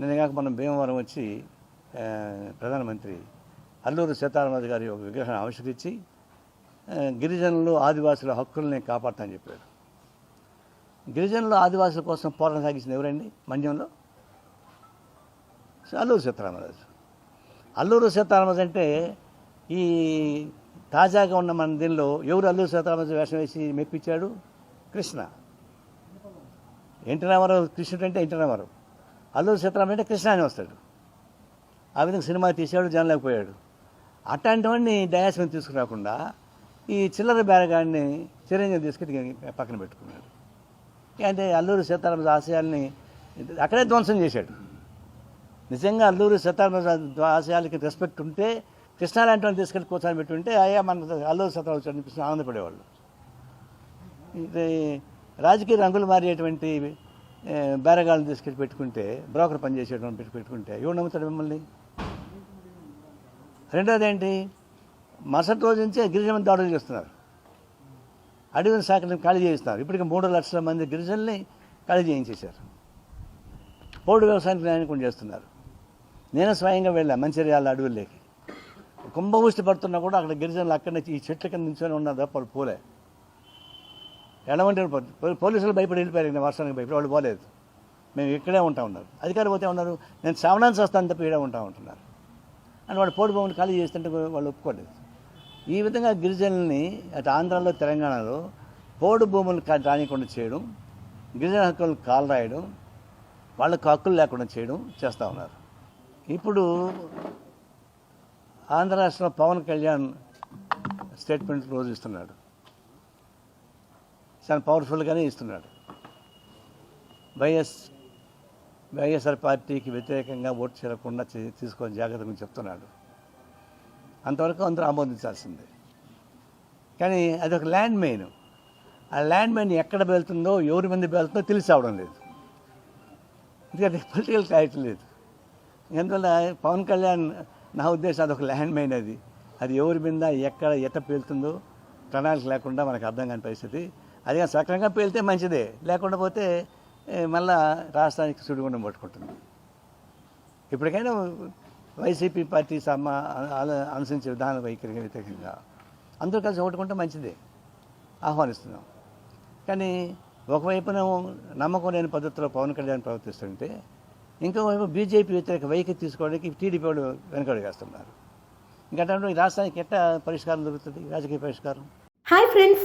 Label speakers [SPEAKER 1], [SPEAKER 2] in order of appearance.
[SPEAKER 1] నిన్నగాక మనం భీమవరం వచ్చి ప్రధానమంత్రి అల్లూరు సీతారామరాజు గారి ఒక విగ్రహాన్ని ఆవిష్కరించి గిరిజనులు ఆదివాసుల హక్కుల్ని కాపాడతామని చెప్పాడు గిరిజనులు ఆదివాసుల కోసం పోరాటం సాగించింది ఎవరండి? మన్యంలో? అల్లూరు సీతారామరాజు. అల్లూరు సీతారామరాజు అంటే ఈ తాజాగా ఉన్న మన దీనిలో ఎవరు అల్లూరు సీతారామరాజు వేషం వేసి మెప్పించాడు? కృష్ణ. ఎన్టీ రామారావు కృష్ణుడు అంటే ఎన్టీ రామారావు. అల్లూరు సీతారామరాజు అంటే కృష్ణ అని వస్తాడు. ఆ విధంగా సినిమా తీశాడు జనలేకపోయాడు అట్లాంటివన్నీ డయాస్ మీద తీసుకురాకుండా ఈ చిల్లర బేరగాడిని చిరంజీవి తీసుకెళ్ళి పక్కన పెట్టుకున్నాడు. అంటే అల్లూరు సీతారామరాజు ఆశయాల్ని అక్కడే ధ్వంసం చేశాడు. నిజంగా అల్లూరు సీతారామరాజు ఆశయాలకి రెస్పెక్ట్ ఉంటే కృష్ణ లాంటి వాళ్ళని తీసుకెళ్ళి కూర్చొని పెట్టుంటే అయ్యా మన అల్లూరు సీతారామరాజు అనిపిస్తుంది ఆనందపడేవాళ్ళు. ఇది రాజకీయ రంగులు మారేటువంటి బేరగాళ్ళని తీసుకెళ్ళి పెట్టుకుంటే బ్రోకర్ పనిచేసేటువంటి పెట్టి పెట్టుకుంటే ఎవడు నమ్ముతాడు మిమ్మల్ని? రెండోది ఏంటి మరుసటి రోజు నుంచే గిరిజన దాడులు చేస్తున్నారు అడవి శాఖలను ఖాళీ చేయిస్తున్నారు. ఇప్పటికి మూడు లక్షల మంది గిరిజనుల్ని ఖాళీ చేయించేశారు. పోడు వ్యవసాయానికి న్యాయం చేస్తున్నారు. నేను స్వయంగా వెళ్ళా మంచిర్యాల అడవుల్లోకి. కుంభవృష్టి పడుతున్నా కూడా అక్కడ గిరిజనులు అక్కడ నుంచి ఈ చెట్ల కింద నించొని ఉన్నారు తప్ప పోలే. ఎడమంటే పోలీసులు భయపడి వెళ్ళిపోయారు ఇంకా వర్షానికి భయపడి వాళ్ళు పోలేదు. మేము ఇక్కడే ఉంటా ఉన్నారు. అధికారులు పోతే ఉన్నారు నేను శ్రావణానికి వస్తాను తప్ప ఇక్కడే ఉంటా ఉంటున్నారు. అని వాళ్ళు పోడు భవన్ ఖాళీ చేస్తుంటే వాళ్ళు ఒప్పుకోలేదు. ఈ విధంగా గిరిజనుల్ని అటు ఆంధ్రాలో తెలంగాణలో పోడు భూములు రానికుండా చేయడం గిరిజన హక్కులు కాలు రాయడం వాళ్ళకు హక్కులు లేకుండా చేయడం చేస్తూ ఉన్నారు. ఇప్పుడు ఆంధ్ర రాష్ట్రంలో పవన్ కళ్యాణ్ స్టేట్మెంట్ రోజు ఇస్తున్నాడు. చాలా పవర్ఫుల్గానే ఇస్తున్నాడు. వైఎస్ వైఎస్ఆర్ పార్టీకి వ్యతిరేకంగా ఓటు చేరకుండా తీసుకొని జాగ్రత్త గురించి చెప్తున్నాడు. అంతవరకు అందరూ ఆమోదించాల్సిందే. కానీ అది ఒక ల్యాండ్ మెయిన్ ఆ ల్యాండ్ మెయిన్ ఎక్కడ వెళ్తుందో ఎవరి మంది వెళ్తుందో తెలిసి అవడం లేదు. ఎందుకంటే పొలిటికల్ క్లారిటీ లేదు. ఎందువల్ల పవన్ కళ్యాణ్ నా ఉద్దేశం అదొక ల్యాండ్ మెయిన్ అది. అది ఎవరి మీద ఎక్కడ ఎట పేలుతుందో ప్రణాళిక లేకుండా మనకు అర్థం కాని పరిస్థితి. అది కానీ సక్రమంగా పేలితే మంచిదే. లేకుండా పోతే మళ్ళా రాష్ట్రానికి సుడిగుండం పట్టుకుంటుంది. ఇప్పటికైనా వైసీపీ పార్టీ సమ అనుసరించే విధాన వైఖరికి వ్యతిరేకంగా అందరూ కలిసి ఓటుకుంటే మంచిదే. ఆహ్వానిస్తున్నాం. కానీ ఒకవైపున నమ్మకం లేని పద్ధతిలో పవన్ కళ్యాణ్ ప్రవర్తిస్తుంటే ఇంకోవైపు బీజేపీ వ్యతిరేక వైఖరి తీసుకోవడానికి టీడీపీ వాళ్ళు వెనకడుగేస్తున్నారు ఇంకా ఈ రాష్ట్రానికి ఎట్టా పరిష్కారం దొరుకుతుంది? రాజకీయ పరిష్కారం?
[SPEAKER 2] Hi friends